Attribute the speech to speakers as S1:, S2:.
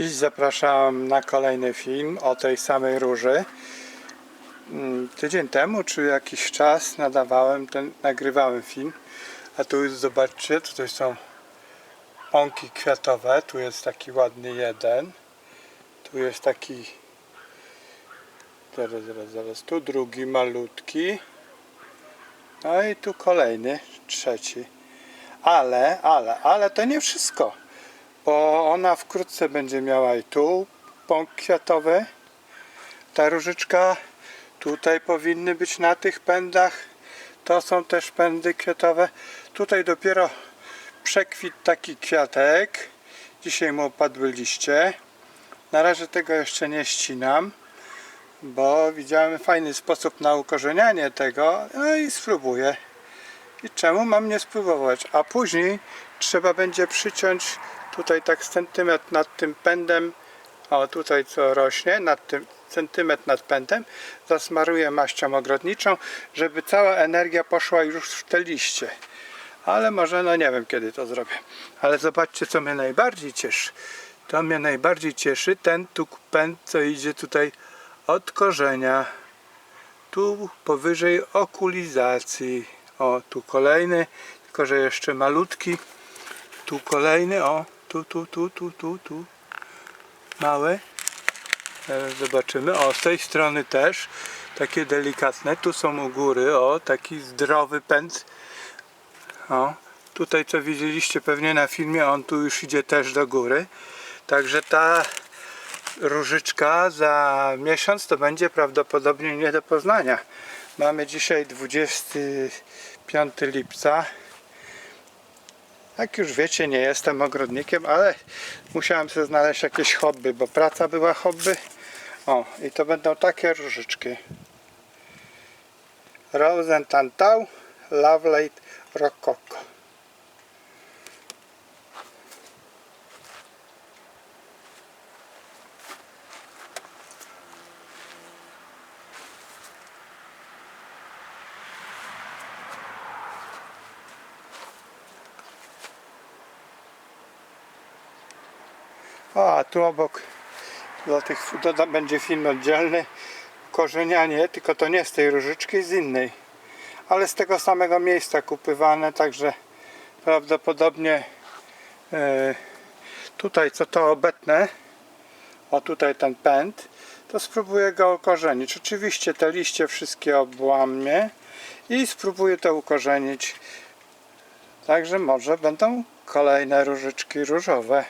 S1: Dziś zapraszam na kolejny film o tej samej róży. Mm, Tydzień temu, czy jakiś czas nadawałem ten, nagrywałem film. A tu już zobaczcie, tutaj są pąki kwiatowe. Tu jest taki ładny jeden. Tu jest taki zaraz, zaraz, zaraz. Tu drugi malutki. No i tu kolejny, trzeci. Ale, ale, ale to nie wszystko bo ona wkrótce będzie miała i tu pąk kwiatowy. Ta różyczka tutaj powinny być na tych pędach. To są też pędy kwiatowe. Tutaj dopiero przekwit taki kwiatek. Dzisiaj mu opadły liście. Na razie tego jeszcze nie ścinam, bo widziałem fajny sposób na ukorzenianie tego. No i spróbuję. I czemu mam nie spróbować? A później trzeba będzie przyciąć tutaj tak centymetr nad tym pędem, o tutaj co rośnie, nad tym centymetr nad pędem, zasmaruję maścią ogrodniczą, żeby cała energia poszła już w te liście. Ale może, no nie wiem kiedy to zrobię. Ale zobaczcie co mnie najbardziej cieszy. To mnie najbardziej cieszy ten tu pęd, co idzie tutaj od korzenia. Tu powyżej okulizacji. O, tu kolejny, tylko że jeszcze malutki. Tu kolejny, o, tu, tu, tu, tu, tu, tu. Mały. Zobaczymy. O, z tej strony też. Takie delikatne. Tu są u góry, o, taki zdrowy pęd. O, tutaj co widzieliście pewnie na filmie, on tu już idzie też do góry. Także ta różyczka za miesiąc to będzie prawdopodobnie nie do poznania. Mamy dzisiaj 25 lipca. Jak już wiecie, nie jestem ogrodnikiem, ale musiałem sobie znaleźć jakieś hobby, bo praca była hobby. O, i to będą takie różyczki. Rosenthal Lovelace Rococo. A tu obok dla tych doda, będzie film oddzielny. Korzenianie, tylko to nie z tej różyczki, z innej. Ale z tego samego miejsca kupywane, także prawdopodobnie e, tutaj co to obetnę o tutaj ten pęd to spróbuję go ukorzenić. Oczywiście te liście wszystkie obłamię i spróbuję to ukorzenić. Także może będą kolejne różyczki różowe